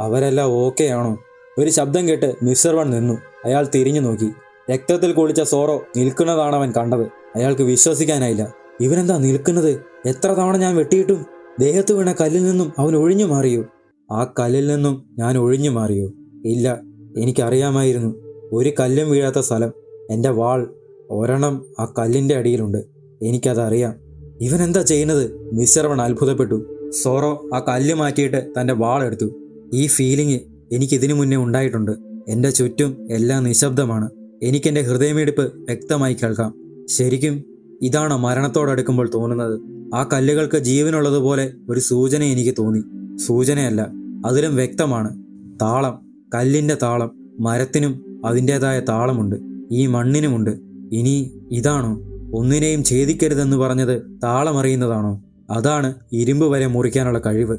അവരെല്ലാം ഓക്കെ ആണോ? ഒരു ശബ്ദം കേട്ട് മിസ്റ്റർ വൺ നിന്നു. അയാൾ തിരിഞ്ഞു നോക്കി. രക്തത്തിൽ കുളിച്ച സോറോ നിൽക്കുന്നതാണ് അവൻ കണ്ടത്. അയാൾക്ക് വിശ്വസിക്കാനായില്ല. ഇവനെന്താ നിൽക്കുന്നത്? എത്ര തവണ ഞാൻ വെട്ടിയിട്ടും ദേഹത്ത് വീണ കല്ലിൽ നിന്നും അവൻ ഒഴിഞ്ഞു മാറിയോ? ആ കല്ലിൽ നിന്നും ഞാൻ ഒഴിഞ്ഞു മാറിയോ? ഇല്ല എനിക്കറിയാമായിരുന്നു. ഒരു കല്ലും വീഴാത്ത സ്ഥലം. എന്റെ വാൾ ഒരെണ്ണം ആ കല്ലിന്റെ അടിയിലുണ്ട്. എനിക്കതറിയാം. ഇവനെന്താ ചെയ്യുന്നത്? മിസ്റ്റർ വൺ അത്ഭുതപ്പെട്ടു. സോറോ ആ കല്ല് മാറ്റിയിട്ട് തന്റെ വാൾ എടുത്തു. ഈ ഫീലിംഗ് എനിക്കിതിനു മുന്നേ ഉണ്ടായിട്ടുണ്ട്. എന്റെ ചുറ്റും എല്ലാം നിശബ്ദമാണ്. എനിക്കെന്റെ ഹൃദയമിടിപ്പ് വ്യക്തമായി കേൾക്കാം. ശരിക്കും ഇതാണ് മരണത്തോടടുക്കുമ്പോൾ തോന്നുന്നത്. ആ കല്ലുകൾക്ക് ജീവനുള്ളതുപോലെ ഒരു സൂചന എനിക്ക് തോന്നി. സൂചനയല്ല അതിലും വ്യക്തമാണ്. താളം കല്ലിന്റെ താളം മരത്തിനും അതിന്റെതായ താളമുണ്ട്. ഈ മണ്ണിനുമുണ്ട്. ഇനി ഇതാണോ? ഒന്നിനെയും ഛേദിക്കരുതെന്ന് പറഞ്ഞത് താളമറിയുന്നതാണോ? അതാണ് ഇരുമ്പ് വരെ മുറിക്കാനുള്ള കഴിവ്.